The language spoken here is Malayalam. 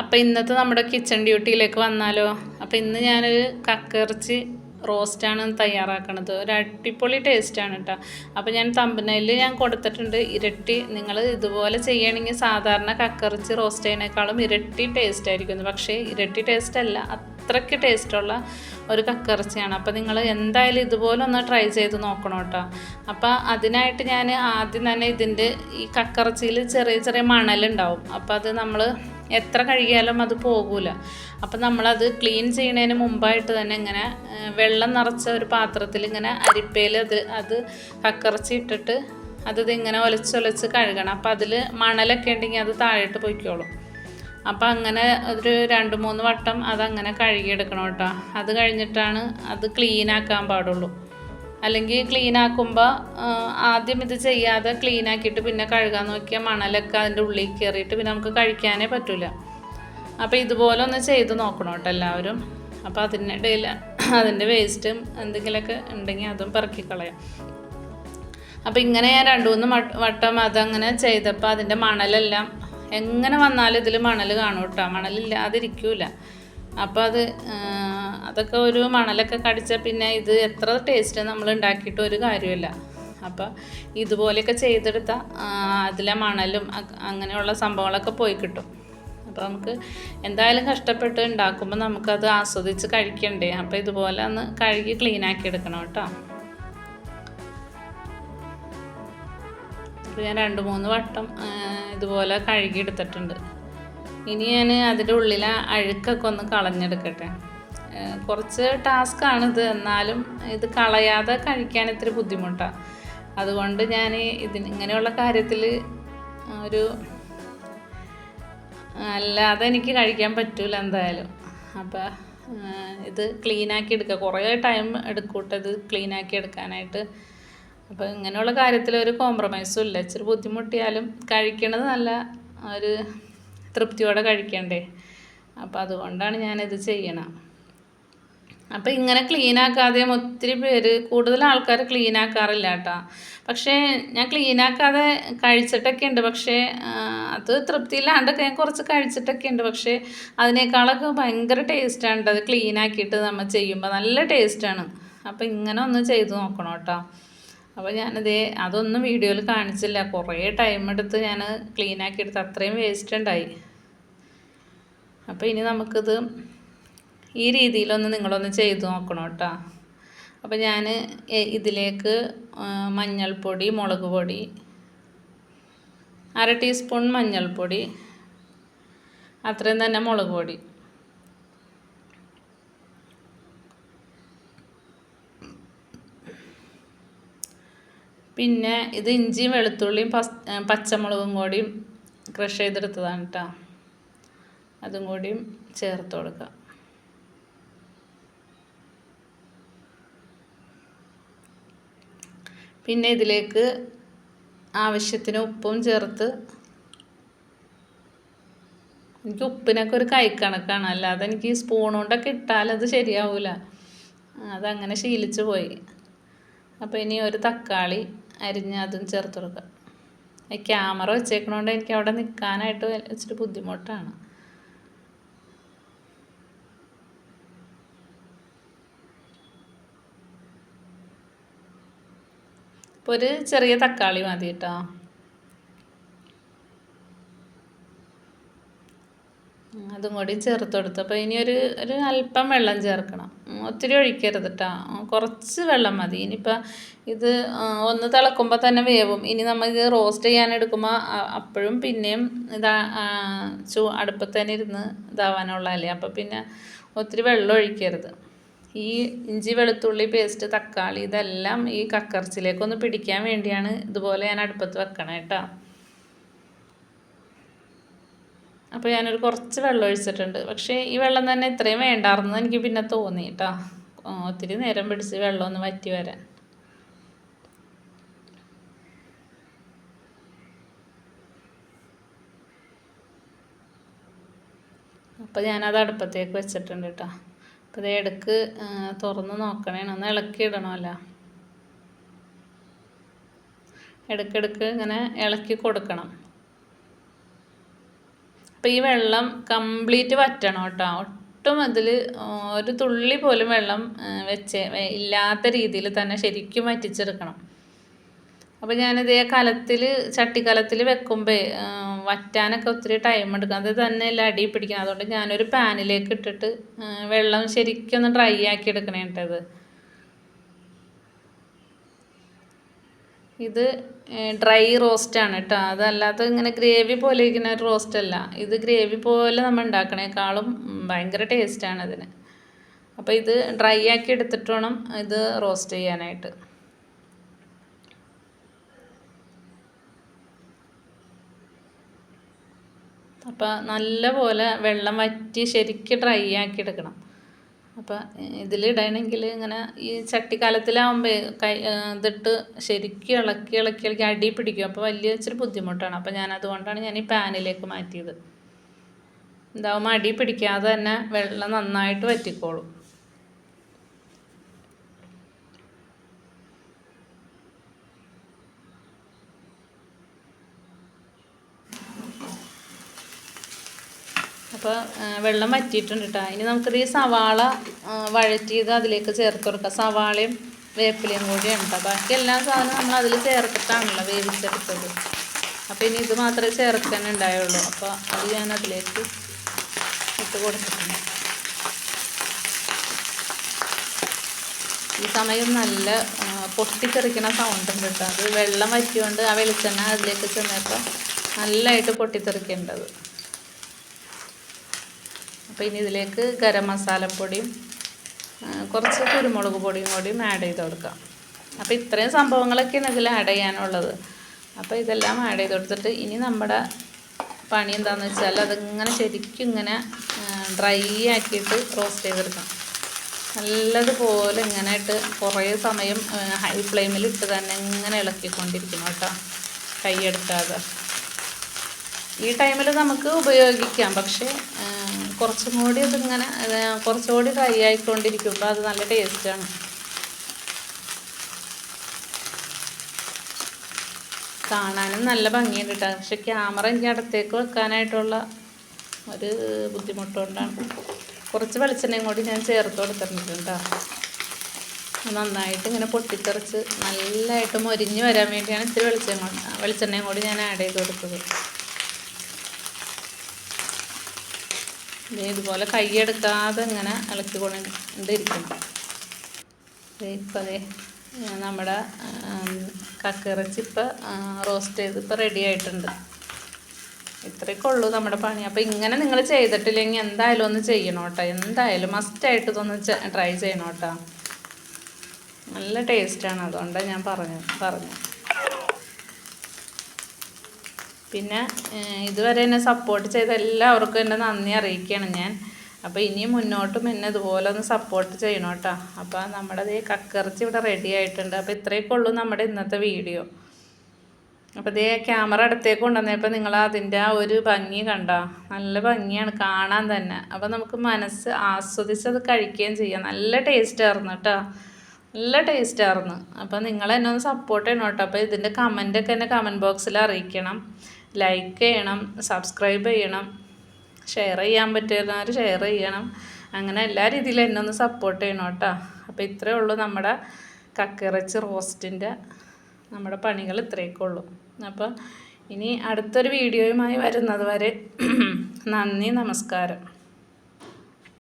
അപ്പോൾ ഇന്നത്തെ നമ്മുടെ കിച്ചൺ ഡ്യൂട്ടിയിലേക്ക് വന്നാലോ? അപ്പോൾ ഇന്ന് ഞാനൊരു കക്കിറച്ചി റോസ്റ്റാണ് തയ്യാറാക്കണത്. ഒരു അടിപൊളി ടേസ്റ്റാണ് കേട്ടോ അപ്പോൾ ഞാൻ തമ്പനയിൽ ഞാൻ കൊടുത്തിട്ടുണ്ട്. ഇരട്ടി നിങ്ങൾ ഇതുപോലെ ചെയ്യണമെങ്കിൽ സാധാരണ കക്കിറച്ചി റോസ്റ്റ് ചെയ്യുന്നതിനേക്കാളും ഇരട്ടി ടേസ്റ്റ് ആയിരിക്കും. പക്ഷേ ഇരട്ടി ടേസ്റ്റ് അല്ല അത്രയ്ക്ക് ടേസ്റ്റുള്ള ഒരു കക്കിറച്ചിയാണ് അപ്പോൾ നിങ്ങൾ എന്തായാലും ഇതുപോലെ ഒന്ന് ട്രൈ ചെയ്ത് നോക്കണം കേട്ടോ അപ്പോൾ അതിനായിട്ട് ഞാൻ ആദ്യം തന്നെ ഇതിന്റെ ഈ കക്കിറച്ചിയിൽ ചെറിയ ചെറിയ മണലുണ്ടാവും. അപ്പോൾ അത് നമ്മൾ എത്ര കഴുകിയാലും അത് പോകൂല. അപ്പം നമ്മളത് ക്ലീൻ ചെയ്യുന്നതിന് മുമ്പായിട്ട് തന്നെ ഇങ്ങനെ വെള്ളം നിറച്ച ഒരു പാത്രത്തിൽ ഇങ്ങനെ അരിപ്പയിൽ അത് അത് കക്കറച്ചി ഇട്ടിട്ട് അത് ഇതിങ്ങനെ ഒലച്ചൊലച്ച് കഴുകണം. അപ്പം അതിൽ മണലൊക്കെ ഉണ്ടെങ്കിൽ അത് താഴോട്ട് പൊയ്ക്കോളും. അപ്പം അങ്ങനെ ഒരു രണ്ട് മൂന്ന് വട്ടം അതങ്ങനെ കഴുകിയെടുക്കണം കേട്ടോ. അത് കഴിഞ്ഞിട്ടാണ് അത് ക്ലീൻ ആക്കാൻ പാടുള്ളൂ. അല്ലെങ്കിൽ ക്ലീൻ ആക്കുമ്പോൾ ആദ്യം ഇത് ചെയ്യാതെ ക്ലീൻ ആക്കിയിട്ട് പിന്നെ കഴുകാൻ നോക്കിയാൽ മണലൊക്കെ അതിന്റെ ഉള്ളിൽ കയറിയിട്ട് പിന്നെ നമുക്ക് കഴിക്കാനേ പറ്റില്ല അപ്പോൾ ഇതുപോലെ ഒന്ന് ചെയ്ത് നോക്കണം കേട്ടോ എല്ലാവരും. അപ്പോൾ അതിനിടയിൽ അതിന്റെ വേസ്റ്റും എന്തെങ്കിലുമൊക്കെ ഉണ്ടെങ്കിൽ അതും പെറുക്കി അപ്പോൾ ഇങ്ങനെ ഞാൻ രണ്ട് മൂന്ന് വട്ടം അതങ്ങനെ ചെയ്തപ്പോൾ അതിന്റെ മണലെല്ലാം എങ്ങനെ വന്നാലും ഇതിൽ മണൽ കാണും കേട്ടോ. മണലില്ലാതിരിക്കൂല. അപ്പോൾ അത് അതൊക്കെ ഒരു മണലൊക്കെ കടിച്ചാൽ പിന്നെ ഇത് എത്ര ടേസ്റ്റ് നമ്മൾ ഉണ്ടാക്കിയിട്ട് ഒരു കാര്യമില്ല അപ്പോൾ ഇതുപോലെയൊക്കെ ചെയ്തെടുത്താൽ അതിലെ മണലും അങ്ങനെയുള്ള സംഭവങ്ങളൊക്കെ പോയി കിട്ടും. അപ്പോൾ നമുക്ക് എന്തായാലും കഷ്ടപ്പെട്ട് ഉണ്ടാക്കുമ്പോൾ നമുക്കത് ആസ്വദിച്ച് കഴിക്കണ്ടേ? അപ്പോൾ ഇതുപോലെ ഒന്ന് കഴുകി ക്ലീൻ ആക്കി എടുക്കണം കേട്ടോ. ഞാൻ രണ്ട് മൂന്ന് വട്ടം ഇതുപോലെ കഴുകി എടുത്തിട്ടുണ്ട്. ഇനി ഞാൻ അതിന്റെ ഉള്ളിലെ അഴുക്കൊക്കെ ഒന്ന് കളഞ്ഞെടുക്കട്ടെ. കുറച്ച് കുറച്ച് ടാസ്ക്കാണിത് എന്നാലും ഇത് കളയാതെ കഴിക്കാൻ ഇത്തിരി ബുദ്ധിമുട്ടാണ് അതുകൊണ്ട് ഞാൻ ഇതിന് ഇങ്ങനെയുള്ള കാര്യത്തിൽ ഒരു അല്ലാതെ എനിക്ക് കഴിക്കാൻ പറ്റൂല എന്തായാലും. അപ്പോൾ ഇത് ക്ലീനാക്കി എടുക്കുക കുറേ ടൈം എടുക്കൂട്ടോ ഇത് ക്ലീനാക്കി എടുക്കാനായിട്ട്. അപ്പോൾ ഇങ്ങനെയുള്ള കാര്യത്തിൽ ഒരു കോംപ്രമൈസും ഇല്ല. ഇച്ചിരി ബുദ്ധിമുട്ടിയാലും കഴിക്കണത് നല്ല ഒരു തൃപ്തിയോടെ കഴിക്കണ്ടേ? അപ്പോൾ അതുകൊണ്ടാണ് ഞാനിത് ചെയ്യണം. അപ്പോൾ ഇങ്ങനെ ക്ലീൻ ആക്കാതെയും ഒത്തിരി പേര് കൂടുതൽ ആൾക്കാർ ക്ലീനാക്കാറില്ല കേട്ടോ. പക്ഷേ ഞാൻ ക്ലീനാക്കാതെ കഴിച്ചിട്ടൊക്കെ ഉണ്ട്. പക്ഷേ അത് തൃപ്തിയില്ലാണ്ടൊക്കെ ഞാൻ കുറച്ച് കഴിച്ചിട്ടൊക്കെ ഉണ്ട്. പക്ഷേ അതിനേക്കാളൊക്കെ ഭയങ്കര ടേസ്റ്റാണ് അത് ക്ലീനാക്കിയിട്ട് നമ്മൾ ചെയ്യുമ്പോൾ നല്ല ടേസ്റ്റാണ് അപ്പോൾ ഇങ്ങനെ ഒന്ന് ചെയ്ത് നോക്കണം കേട്ടോ. അപ്പോൾ ഞാനത് അതൊന്നും വീഡിയോയിൽ കാണിച്ചില്ല. കുറേ ടൈം എടുത്ത് ഞാൻ എടുത്ത് അത്രയും വേസ്റ്റ് ഉണ്ടായി. അപ്പോൾ ഇനി നമുക്കിത് ഈ രീതിയിലൊന്ന് നിങ്ങളൊന്ന് ചെയ്ത് നോക്കണം കേട്ടോ. അപ്പോൾ ഞാൻ ഇതിലേക്ക് മഞ്ഞൾപ്പൊടി മുളക് പൊടി അര ടീസ്പൂൺ മഞ്ഞൾപ്പൊടി അത്രയും തന്നെ മുളക് പൊടി. പിന്നെ ഇത് ഇഞ്ചിയും വെളുത്തുള്ളിയും പച്ചമുളകും കൂടിയും ക്രഷ് ചെയ്തെടുത്തതാണ് കേട്ടോ. അതും കൂടിയും ചേർത്ത് കൊടുക്കുക പിന്നെ ഇതിലേക്ക് ആവശ്യത്തിന് ഉപ്പും ചേർത്ത് എനിക്ക് ഉപ്പിനൊക്കെ ഒരു കൈക്കണക്കാണ് അല്ലാതെ എനിക്ക് സ്പൂൺ കൊണ്ടൊക്കെ ഇട്ടാൽ അത് ശരിയാവില്ല അതങ്ങനെ ശീലിച്ചു പോയി. അപ്പോൾ ഇനി ഒരു തക്കാളി അരിഞ്ഞ് അതും ചേർത്ത് കൊടുക്കുക ക്യാമറ വെച്ചേക്കണോണ്ട് എനിക്ക് അവിടെ നിൽക്കാനായിട്ട് ഇച്ചിരി ബുദ്ധിമുട്ടാണ്. ഇപ്പോൾ ഒരു ചെറിയ തക്കാളി മതി കേട്ടോ അതും കൂടി ചേർത്ത് കൊടുത്തു. അപ്പോൾ ഇനി ഒരു ഒരു അല്പം വെള്ളം ചേർക്കണം. ഒത്തിരി ഒഴിക്കരുത് കേട്ടോ കുറച്ച് വെള്ളം മതി. ഇനിയിപ്പോൾ ഇത് ഒന്ന് തിളക്കുമ്പോൾ തന്നെ വേവും. ഇനി നമ്മൾ ഇത് റോസ്റ്റ് ചെയ്യാൻ എടുക്കുമ്പോൾ അപ്പോഴും പിന്നെയും ഇതാ ചൂ അടുപ്പത്ത് തന്നെ ഇരുന്ന് ഇതാവാനുള്ളതല്ലേ. അപ്പോൾ പിന്നെ ഒത്തിരി വെള്ളം ഒഴിക്കരുത്. ഈ ഇഞ്ചി വെളുത്തുള്ളി പേസ്റ്റ് തക്കാളി ഇതെല്ലാം ഈ കക്കർച്ചിലേക്കൊന്ന് പിടിക്കാൻ വേണ്ടിയാണ് ഇതുപോലെ ഞാൻ അടുപ്പത്ത് വെക്കണം കേട്ടോ അപ്പോൾ ഞാനൊരു കുറച്ച് വെള്ളം ഒഴിച്ചിട്ടുണ്ട്. പക്ഷേ ഈ വെള്ളം തന്നെ ഇത്രയും വേണ്ടായിരുന്നു എനിക്ക് പിന്നെ തോന്നി കേട്ടോ ഒത്തിരി നേരം പിടിച്ച് വെള്ളം ഒന്ന് വറ്റി വരാൻ. അപ്പോൾ ഞാനത് അടുപ്പത്തേക്ക് വെച്ചിട്ടുണ്ട് കേട്ടോ അപ്പോൾ ഇത് ഇടയ്ക്ക് തുറന്ന് നോക്കണേ ഒന്ന് ഇളക്കി ഇടണമല്ലോ. ഇടയ്ക്കിടയ്ക്ക് ഇങ്ങനെ ഇളക്കി കൊടുക്കണം. അപ്പോൾ ഈ വെള്ളം കംപ്ലീറ്റ് വറ്റണം കേട്ടോ. ഒട്ടും അതിൽ ഒരു തുള്ളി പോലും വെള്ളം വെച്ച് ഇല്ലാത്ത രീതിയിൽ തന്നെ ശരിക്കും വറ്റിച്ചെടുക്കണം. അപ്പോൾ ഞാനിത് കലത്തിൽ ചട്ടിക്കലത്തിൽ വെക്കുമ്പോൾ വറ്റാനൊക്കെ ഒത്തിരി ടൈം എടുക്കും. അത് തന്നെ എല്ലാം അടി പിടിക്കണം അതുകൊണ്ട് ഞാനൊരു പാനിലേക്ക് ഇട്ടിട്ട് വെള്ളം ശരിക്കും ഒന്ന് ഡ്രൈ ആക്കി എടുക്കണേ കേട്ടത് ഇത്. ഡ്രൈ റോസ്റ്റ് ആണ് കേട്ടോ അതല്ലാത്ത ഇങ്ങനെ ഗ്രേവി പോലെ ഇരിക്കുന്ന ഒരു റോസ്റ്റ് അല്ല. ഇത് ഗ്രേവി പോലെ നമ്മൾ ഉണ്ടാക്കണേക്കാളും ഭയങ്കര ടേസ്റ്റാണ് അതിന്. അപ്പോൾ ഇത് ഡ്രൈ ആക്കി എടുത്തിട്ട് വേണം ഇത് റോസ്റ്റ് ചെയ്യാനായിട്ട്. അപ്പോൾ നല്ലപോലെ വെള്ളം വറ്റി ശരിക്ക് ഡ്രൈ ആക്കി എടുക്കണം. അപ്പോൾ ഇതിലിടണമെങ്കിൽ ഇങ്ങനെ ഈ ചട്ടിക്കാലത്തിലാവുമ്പോൾ കൈ ഇതിട്ട് ശരിക്കും ഇളക്കി ഇളക്കി ഇളക്കി അടി പിടിക്കും. അപ്പോൾ വലിയ ഇച്ചിരി ബുദ്ധിമുട്ടാണ്. അപ്പോൾ ഞാൻ അതുകൊണ്ടാണ് ഞാൻ ഈ പാനിലേക്ക് മാറ്റിയത്. ഇതാവുമ്പോൾ അടി പിടിക്കാതെ തന്നെ വെള്ളം നന്നായിട്ട് വറ്റിക്കോളും. അപ്പോൾ വെള്ളം വറ്റിയിട്ടുണ്ട് കേട്ടോ ഇനി നമുക്കിത് ഈ സവാള വഴറ്റിയത് അതിലേക്ക് ചേർത്ത് കൊടുക്കാം. സവാളയും വേപ്പിലയും കൂടിയാണ് കേട്ടോ ബാക്കി എല്ലാ സാധനവും നമ്മൾ അതിൽ ചേർത്തിട്ടാണല്ലോ വേവിച്ചെടുത്തത്. അപ്പോൾ ഇനി ഇത് മാത്രമേ ചേർക്കാൻ ഉണ്ടായുള്ളൂ. അപ്പോൾ അത് ഞാൻ അതിലേക്ക് ഇട്ട് കൊടുത്തിട്ടുണ്ട്. ഈ സമയം നല്ല പൊട്ടിത്തെറിക്കുന്ന സൗണ്ട് ഉണ്ട് കേട്ടോ അത് വെള്ളം വറ്റിയോണ്ട് ആ വെളിച്ചെണ്ണ അതിലേക്ക് ചെന്നപ്പോൾ നല്ലതായിട്ട് പൊട്ടിത്തെറിക്കേണ്ടത്. അപ്പോൾ ഇനി ഇതിലേക്ക് ഗരം മസാലപ്പൊടിയും കുറച്ച് കുരുമുളക് പൊടിയും കൂടിയും ആഡ് ചെയ്ത് കൊടുക്കാം. അപ്പോൾ ഇത്രയും സംഭവങ്ങളൊക്കെയാണ് ഇതിൽ ആഡ് ചെയ്യാനുള്ളത്. അപ്പോൾ ഇതെല്ലാം ആഡ് ചെയ്ത് കൊടുത്തിട്ട് ഇനി നമ്മുടെ പണി എന്താണെന്ന് വെച്ചാൽ അതിങ്ങനെ ശരിക്കും ഇങ്ങനെ ഡ്രൈ ആക്കിയിട്ട് റോസ്റ്റ് ചെയ്തെടുക്കാം നല്ലതുപോലെ ഇങ്ങനെ ഇട്ട് കുറേ സമയം ഹൈ ഫ്ലെയിമിൽ ഇട്ട് തന്നെ ഇങ്ങനെ ഇളക്കിക്കൊണ്ടിരിക്കണം കേട്ടോ കൈയെടുക്കാതെ ഈ ടൈമിൽ നമുക്ക് ഉപയോഗിക്കാം പക്ഷേ കുറച്ചും കൂടി അതിങ്ങനെ കുറച്ചുകൂടി ഫ്രൈ ആയിക്കൊണ്ടിരിക്കുമ്പോൾ അത് നല്ല ടേസ്റ്റാണ് കാണാനും നല്ല ഭംഗിയുണ്ട് കേട്ടോ പക്ഷെ ക്യാമറ എനിക്ക് അടുത്തേക്ക് വെക്കാനായിട്ടുള്ള ഒരു ബുദ്ധിമുട്ടുകൊണ്ടാണ്. കുറച്ച് വെളിച്ചെണ്ണയും കൂടി ഞാൻ ചേർത്ത് കൊടുത്തിട്ടുണ്ട് നന്നായിട്ട് ഇങ്ങനെ പൊട്ടിത്തെറിച്ച് നല്ലതായിട്ട് മൊരിഞ്ഞ് വരാൻ വേണ്ടിയാണ് ഇത്തിരി വെളിച്ചെണ്ണ വെളിച്ചെണ്ണയും കൂടി ഞാൻ ആഡ് ചെയ്ത് കൊടുത്തത്. ഇതുപോലെ കൈയെടുക്കാതെ ഇങ്ങനെ ഇളക്കി കൊണ്ടിരിക്കണം ഇപ്പം അതെ നമ്മുടെ കക്കിറച്ചി ഇപ്പം റോസ്റ്റ് ചെയ്ത് ഇപ്പം റെഡി ആയിട്ടുണ്ട്. ഇത്രയൊക്കെ ഉള്ളൂ നമ്മുടെ പണി. അപ്പോൾ ഇങ്ങനെ നിങ്ങൾ ചെയ്തിട്ടില്ലെങ്കിൽ എന്തായാലും ഒന്ന് ചെയ്യണം കേട്ടോ. എന്തായാലും മസ്റ്റായിട്ട് ഇതൊന്ന് ട്രൈ ചെയ്യണം കേട്ടോ. നല്ല ടേസ്റ്റാണ് അതുകൊണ്ടാണ് ഞാൻ പറഞ്ഞു പറഞ്ഞു പിന്നെ ഇതുവരെ എന്നെ സപ്പോർട്ട് ചെയ്ത എല്ലാവർക്കും എന്റെ നന്ദി അറിയിക്കുകയാണ് ഞാൻ. അപ്പോൾ ഇനിയും മുന്നോട്ടും എന്നെ ഇതുപോലെ ഒന്ന് സപ്പോർട്ട് ചെയ്യണം കേട്ടോ. അപ്പോൾ നമ്മുടെ ഈ കക്കറിച്ച് ഇവിടെ റെഡി ആയിട്ടുണ്ട്. അപ്പോൾ ഇത്രയൊക്കെ ഉള്ളൂ നമ്മുടെ ഇന്നത്തെ വീഡിയോ അപ്പോൾ ഇതേ ക്യാമറ അടുത്തേക്ക് കൊണ്ടുവന്നപ്പോൾ നിങ്ങൾ അതിന്റെ ആ ഒരു ഭംഗി കണ്ടോ? നല്ല ഭംഗിയാണ് കാണാൻ തന്നെ. അപ്പോൾ നമുക്ക് മനസ്സ് ആസ്വദിച്ച് അത് കഴിക്കുകയും ചെയ്യാം. നല്ല ടേസ്റ്റ് ആയിരുന്നു കേട്ടോ. നല്ല ടേസ്റ്റ് ആയിരുന്നു. അപ്പോൾ നിങ്ങൾ എന്നെ ഒന്ന് സപ്പോർട്ട് ചെയ്യണം കേട്ടോ. അപ്പോൾ ഇതിന്റെ കമന്റൊക്കെ എന്നെ കമന്റ് ബോക്സിൽ അറിയിക്കണം. ലൈക്ക് ചെയ്യണം സബ്സ്ക്രൈബ് ചെയ്യണം ഷെയർ ചെയ്യാൻ പറ്റുന്നവർ ഷെയർ ചെയ്യണം. അങ്ങനെ എല്ലാ രീതിയിലും എന്നെ ഒന്ന് സപ്പോർട്ട് ചെയ്യണം കേട്ടോ. അപ്പോൾ ഇത്രയേ ഉള്ളൂ നമ്മുടെ കക്കിറച്ചി റോസ്റ്റിന്റെ നമ്മുടെ പണികൾ ഇത്രയൊക്കെ ഉള്ളൂ. അപ്പോൾ ഇനി അടുത്തൊരു വീഡിയോയുമായി വരുന്നത് വരെ നന്ദി നമസ്കാരം.